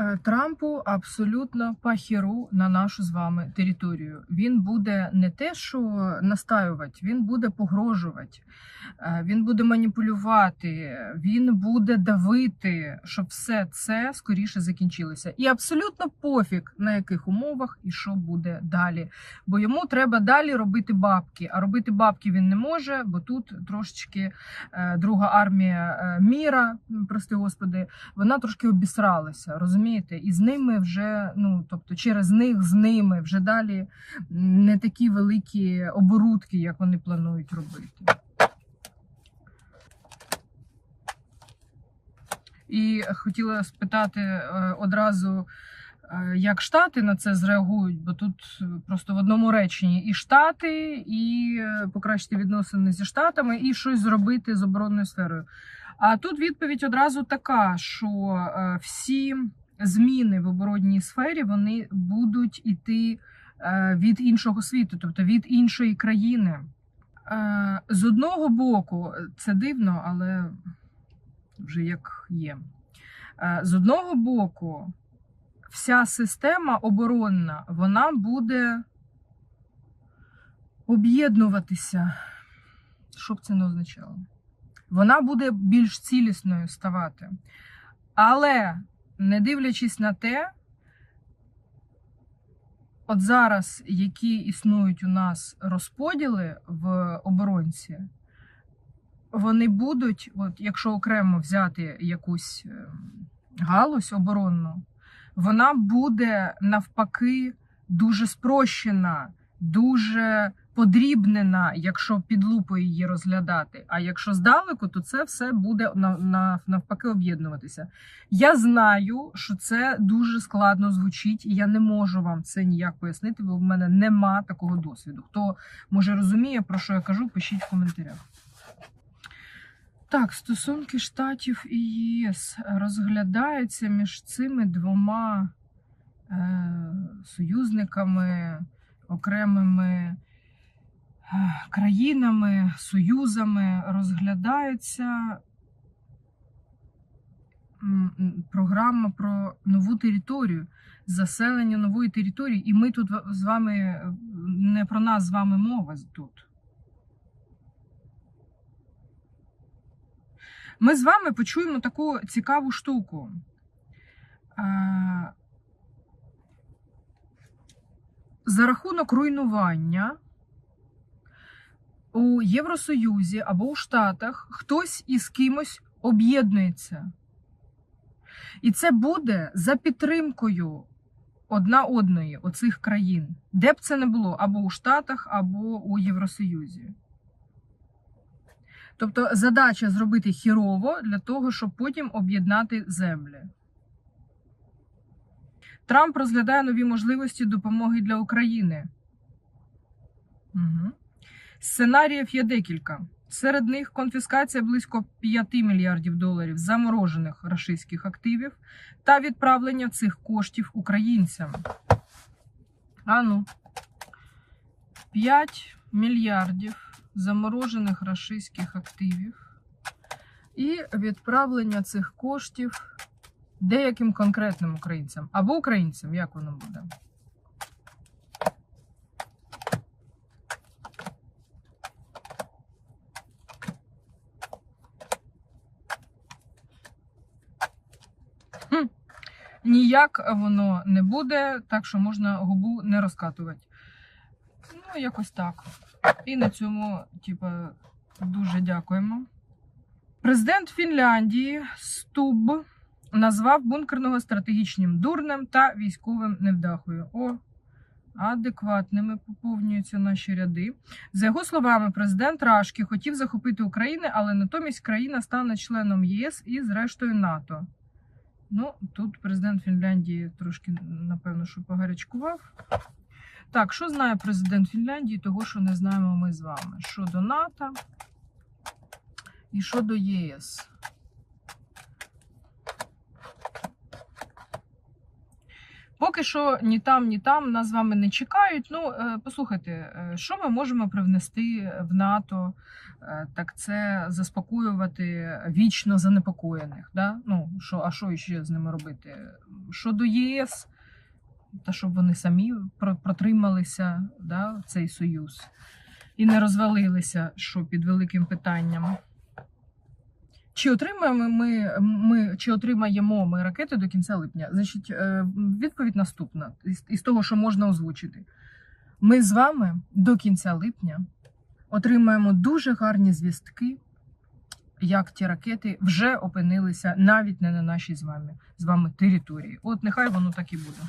Е, Трампу абсолютно пахіру на нашу з вами територію. Він буде не те, що настаювати, він буде погрожувати, е, він буде маніпулювати, він буде давити, щоб все це скоріше закінчилося. І абсолютно пофіг на яких умовах і що буде далі. Бо йому треба далі робити бабки. А робити бабки він не може, бо тут трошечки е, друга армія міра, прости господи, вона трошки обісралася, розумієте? І з ними вже, ну тобто, через них з ними вже далі не такі великі оборудки, як вони планують робити. І хотіла спитати е, одразу, е, як Штати на це зреагують, бо тут просто в одному реченні і Штати, і е, покращити відносини зі Штатами, і щось зробити з оборонною сферою. А тут відповідь одразу така, що всі зміни в оборонній сфері вони будуть іти е, від іншого світу, тобто від іншої країни. Е, З одного боку, це дивно, але вже як є. Е, З одного боку, вся система оборонна вона буде об'єднуватися. Що б це не означало? Вона буде більш цілісною ставати. Але, не дивлячись на те, от зараз, які існують у нас розподіли в оборонці, вони будуть, от якщо окремо взяти якусь е, галузь оборонну, вона буде навпаки дуже спрощена, дуже подрібнена, якщо під лупою її розглядати. А якщо здалеку, то це все буде на- на- навпаки об'єднуватися. Я знаю, що це дуже складно звучить, і я не можу вам це ніяк пояснити, бо в мене нема такого досвіду. Хто може розуміє, про що я кажу, пишіть в коментарях. Так, стосунки Штатів і ЄС розглядаються між цими двома е, союзниками, окремими країнами, союзами розглядається програма про нову територію, заселення нової території. І ми тут з вами не про нас з вами мова тут. Ми з вами почуємо таку цікаву штуку. За рахунок руйнування у Євросоюзі або у Штатах хтось із кимось об'єднується. І це буде за підтримкою одна одної оцих країн, де б це не було, або у Штатах, або у Євросоюзі. Тобто задача зробити хірово для того, щоб потім об'єднати землі. Трамп розглядає нові можливості допомоги для України. Угу. Сценаріїв є декілька. Серед них конфіскація близько 5 мільярдів доларів заморожених рашистських активів та відправлення цих коштів українцям. А ну, 5 мільярдів заморожених рашистських активів і відправлення цих коштів деяким конкретним українцям або українцям, як воно буде. Ніяк воно не буде, так що можна губу не розкатувати. Ну, якось так. І на цьому, типа, дуже дякуємо. Президент Фінляндії Стуб назвав бункерного стратегічним дурнем та військовим невдахою. О, адекватними поповнюються наші ряди. За його словами, президент Рашки хотів захопити Україну, але натомість країна стане членом ЄС і зрештою НАТО. Ну, тут президент Фінляндії трошки, напевно, що погарячкував. Так, що знає президент Фінляндії, того, що не знаємо ми з вами? Що до НАТО і що до ЄС. Поки що ні там, ні там нас з вами не чекають. Ну, е, послухайте, е, що ми можемо привнести в НАТО? Е, Так це заспокоювати вічно занепокоєних. Да? Ну, що, а що ще з ними робити? Щодо ЄС, та щоб вони самі про- протрималися да, цей союз і не розвалилися, що під великим питанням. Чи отримаємо ми, ми чи отримаємо ми ракети до кінця липня? Значить, е, відповідь наступна із, того, що можна озвучити. Ми з вами до кінця липня отримаємо дуже гарні звістки, як ті ракети вже опинилися навіть не на нашій з вами з вами території. От нехай воно так і буде.